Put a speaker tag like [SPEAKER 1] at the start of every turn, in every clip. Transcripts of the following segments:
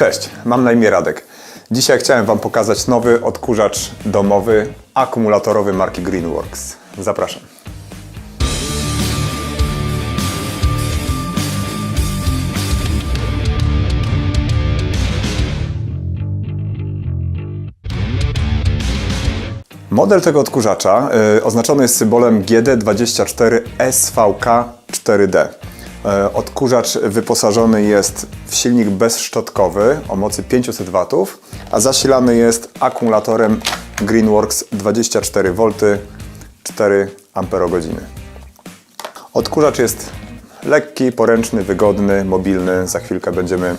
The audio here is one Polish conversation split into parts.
[SPEAKER 1] Cześć, mam na imię Radek. Dzisiaj chciałem Wam pokazać nowy odkurzacz domowy akumulatorowy marki Greenworks. Zapraszam. Model tego odkurzacza y, oznaczony jest symbolem GD24SVK4D. Y, odkurzacz wyposażony jest w silnik bezszczotkowy o mocy 500 W, a zasilany jest akumulatorem Greenworks 24V 4 Ah. Odkurzacz jest lekki, poręczny, wygodny, mobilny. Za chwilkę będziemy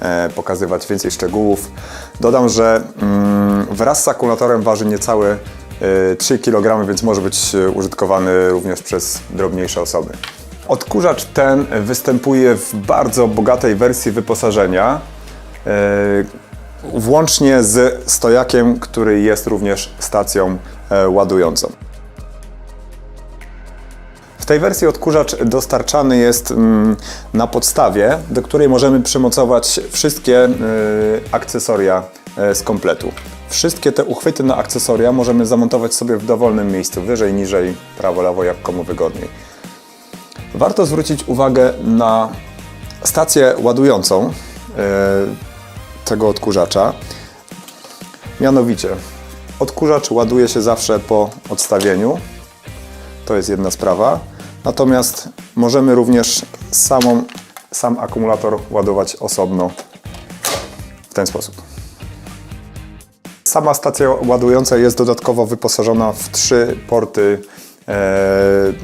[SPEAKER 1] e, pokazywać więcej szczegółów. Dodam, że mm, wraz z akumulatorem waży niecałe e, 3 kg, więc może być e, użytkowany również przez drobniejsze osoby. Odkurzacz ten występuje w bardzo bogatej wersji wyposażenia, e, włącznie z stojakiem, który jest również stacją e, ładującą. W tej wersji odkurzacz dostarczany jest mm, na podstawie, do której możemy przymocować wszystkie y, akcesoria z kompletu. Wszystkie te uchwyty na akcesoria możemy zamontować sobie w dowolnym miejscu, wyżej, niżej, prawo, lewo, jak komu wygodniej. Warto zwrócić uwagę na stację ładującą y, tego odkurzacza. Mianowicie, odkurzacz ładuje się zawsze po odstawieniu. To jest jedna sprawa. Natomiast możemy również samą, sam akumulator ładować osobno w ten sposób. Sama stacja ładująca jest dodatkowo wyposażona w trzy porty, e,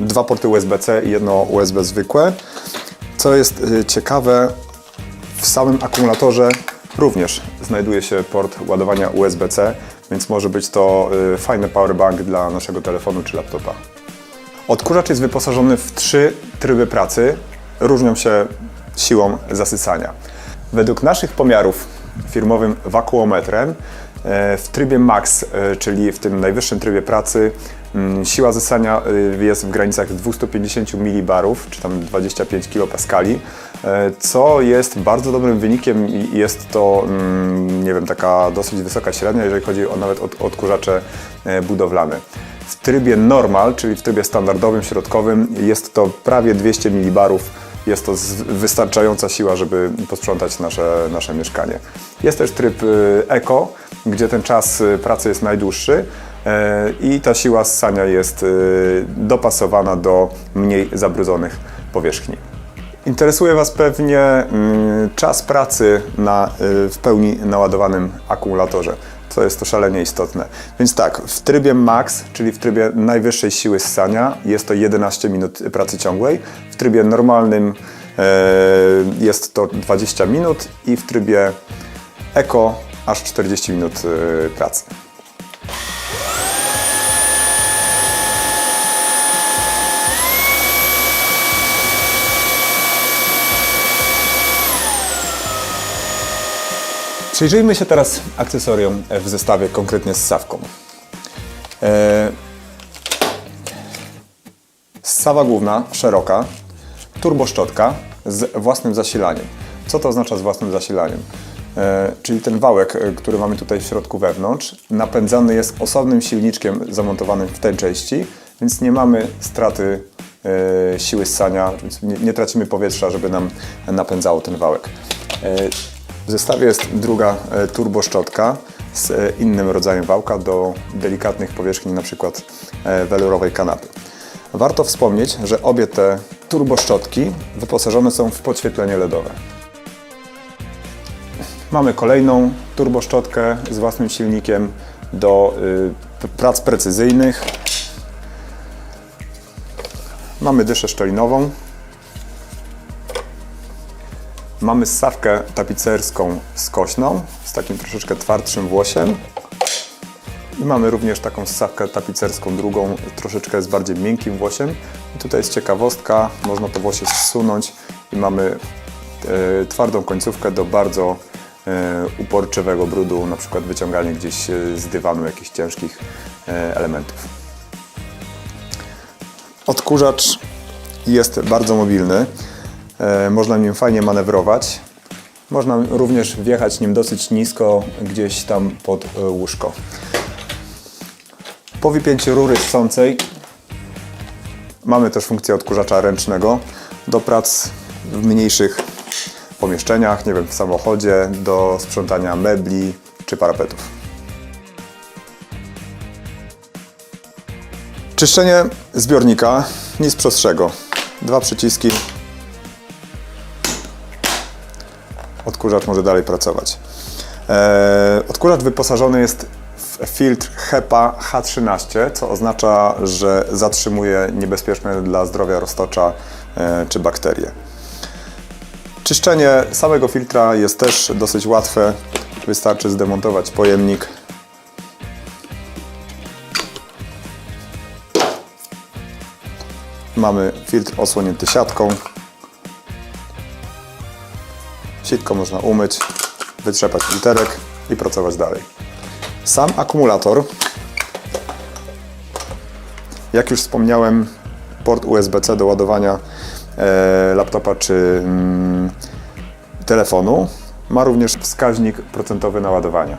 [SPEAKER 1] dwa porty USB-C i jedno USB zwykłe. Co jest e, ciekawe, w samym akumulatorze również znajduje się port ładowania USB-C, więc może być to e, fajny powerbank dla naszego telefonu czy laptopa. Odkurzacz jest wyposażony w trzy tryby pracy, różnią się siłą zasysania. Według naszych pomiarów firmowym wakuometrem e, w trybie max, e, czyli w tym najwyższym trybie pracy, siła zasysania e, jest w granicach 250 mB, czy tam 25 kPa, co jest bardzo dobrym wynikiem i jest to, mm, nie wiem, taka dosyć wysoka średnia, jeżeli chodzi o nawet od- odkurzacze e, budowlane. W trybie normal, czyli w trybie standardowym, środkowym jest to prawie 200 milibarów. Jest to wystarczająca siła, żeby posprzątać nasze, nasze mieszkanie. Jest też tryb y, Eco, gdzie ten czas y, pracy jest najdłuższy e, i ta siła ssania jest y, dopasowana do mniej zabrudzonych powierzchni. Interesuje Was pewnie mm, czas pracy na y, w pełni naładowanym akumulatorze. Co jest to szalenie istotne. Więc tak, w trybie max, czyli w trybie najwyższej siły ssania, jest to 11 minut pracy ciągłej. W trybie normalnym e, jest to 20 minut i w trybie eco aż 40 minut e, pracy. Przyjrzyjmy się teraz akcesoriom w zestawie, konkretnie z sawką. E, Sawa główna, szeroka, turboszczotka z własnym zasilaniem. Co to oznacza z własnym zasilaniem? E, czyli ten wałek, e, który mamy tutaj w środku wewnątrz, napędzany jest osobnym silniczkiem zamontowanym w tej części, więc nie mamy straty siły ssania, więc nie, nie tracimy powietrza, żeby nam napędzało ten wałek. W zestawie jest druga e, turboszczotka z e, innym rodzajem wałka do delikatnych powierzchni, np. e, welurowej kanapy. Warto wspomnieć, że obie te turboszczotki wyposażone są w podświetlenie LEDowe. Mamy kolejną turboszczotkę z własnym silnikiem do y, prac precyzyjnych. Mamy dyszę szczelinową. Mamy ssawkę tapicerską skośną z takim troszeczkę twardszym włosiem. I mamy również taką ssawkę tapicerską drugą, troszeczkę z bardziej miękkim włosiem. I tutaj jest ciekawostka, można to włosie zsunąć i mamy e, twardą końcówkę do bardzo e, uporczywego brudu, na przykład wyciąganie gdzieś e, z dywanu jakichś ciężkich elementów. Odkurzacz jest bardzo mobilny. E, Można nim fajnie manewrować. Można również wjechać nim dosyć nisko, gdzieś tam pod e, łóżko. Po wypięciu rury ssącej mamy też funkcję odkurzacza ręcznego do prac w mniejszych pomieszczeniach, nie wiem, w samochodzie, do sprzątania mebli czy parapetów. Czyszczenie zbiornika nic prostszego. Dwa przyciski. Odkurzacz może dalej pracować. Eee, odkurzacz wyposażony jest w filtr HEPA H13, co oznacza, że zatrzymuje niebezpieczne dla zdrowia roztocza e, czy bakterie. Czyszczenie samego filtra jest też dosyć łatwe. Wystarczy zdemontować pojemnik. Mamy filtr osłonięty siatką. Sitko można umyć, wytrzepać filterek i pracować dalej. Sam akumulator, jak już wspomniałem, port USB-C do ładowania e, laptopa czy mm, telefonu, ma również wskaźnik procentowy naładowania.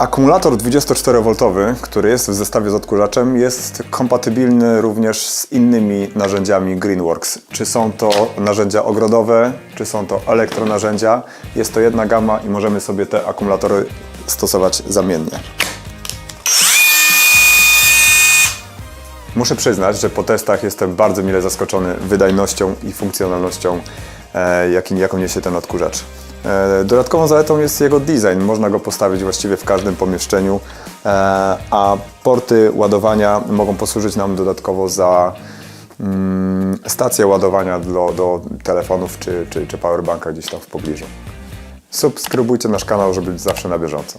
[SPEAKER 1] Akumulator 24V, który jest w zestawie z odkurzaczem, jest kompatybilny również z innymi narzędziami Greenworks. Czy są to narzędzia ogrodowe, czy są to elektronarzędzia. Jest to jedna gama i możemy sobie te akumulatory stosować zamiennie. Muszę przyznać, że po testach jestem bardzo mile zaskoczony wydajnością i funkcjonalnością, e, jaką niesie ten odkurzacz. E, Dodatkową zaletą jest jego design. Można go postawić właściwie w każdym pomieszczeniu, e, a porty ładowania mogą posłużyć nam dodatkowo za mm, stację ładowania do, do telefonów czy, czy, czy powerbanka gdzieś tam w pobliżu. Subskrybujcie nasz kanał, żeby być zawsze na bieżąco.